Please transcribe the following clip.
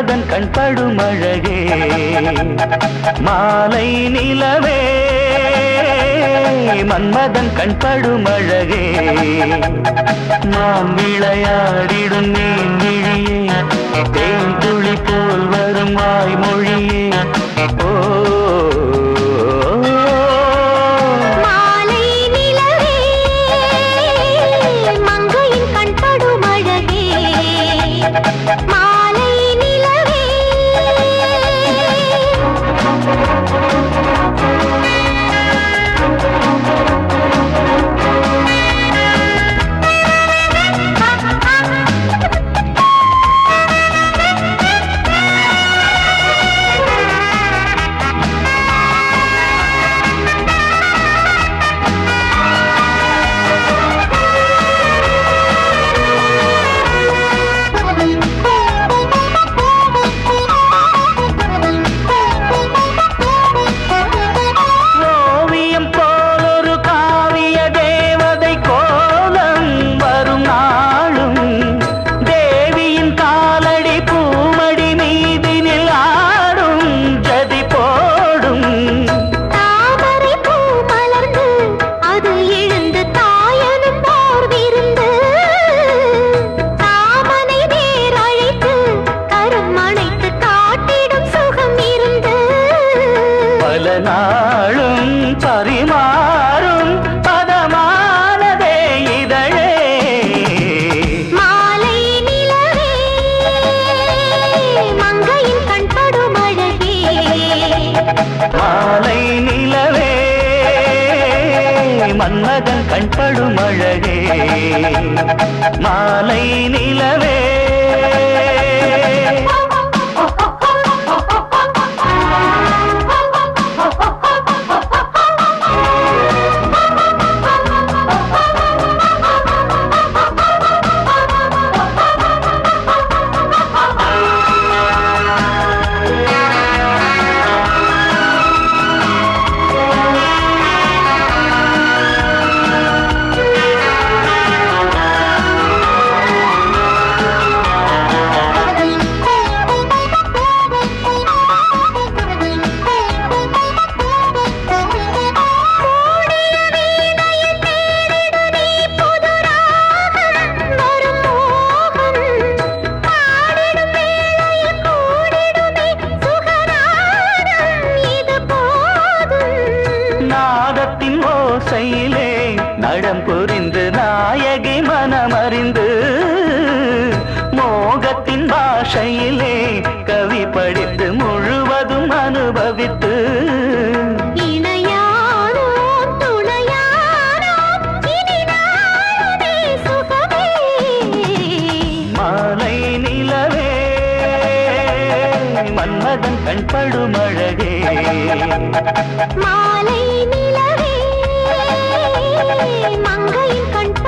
மன்மதன் கண்படும் அழகே. மாலை நிலவே மன்மதன் கண்படும் அழகே. நாம் விளையாடிடும் நீன் விழியே தேன் துளி போல் வரும் வாய்மொழியே. ஓ நாளும் பரிமாறும் பதமானதே இதழே. மாலை நிலவே மங்கையின் கண்படும் அழகே. மாலை நிலவே மன்மதன் கண்படும் அழகே. மாலை நிலவே புரிந்து நாயகி மனமறிந்து மோகத்தின் பாஷையிலே கவி படித்து முழுவதும் அனுபவித்து மன்மதன் கண்படும் அழகே. மாலை நிலவே மங்கையின் கண்படும்